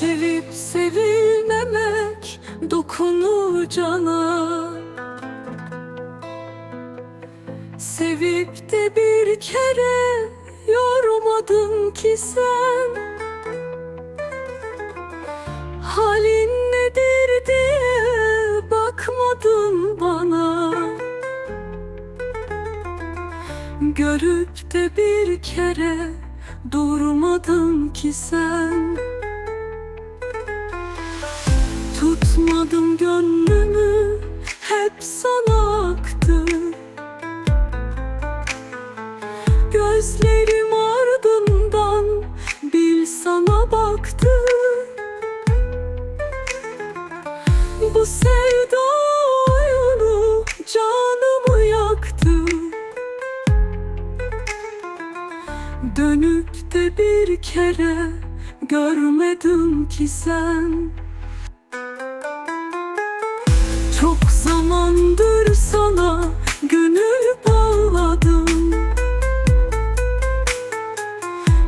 Sevip sevilmemek dokunur cana. Sevip de bir kere yormadın ki sen. Halin nedir diye bakmadın bana. Görüp de bir kere durmadın ki sen Tutmadım gönlümü hep sana aktı Gözlerim ardından bil sana baktı Bu sevda oyunu canımı yaktı. Dönüp de bir kere görmedim ki sen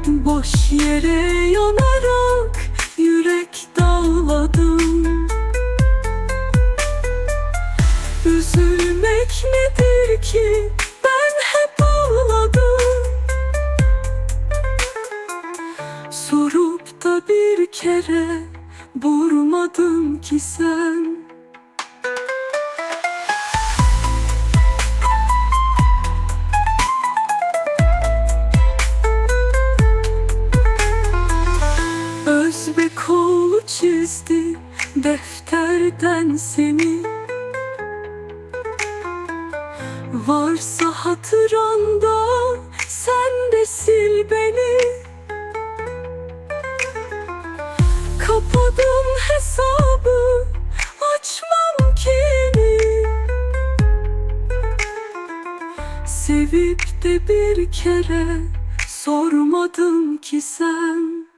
Boş yere yanarak yürek dağladım. Üzülmek nedir ki? Ben hep ağladım. Sorup da bir kere vurmadın ki sen Özbek kolu çizdi defterden seni. Varsa hatıranda sen de sil beni. Kapadım hesabı açmam ki Sevip de bir kere sormadın ki sen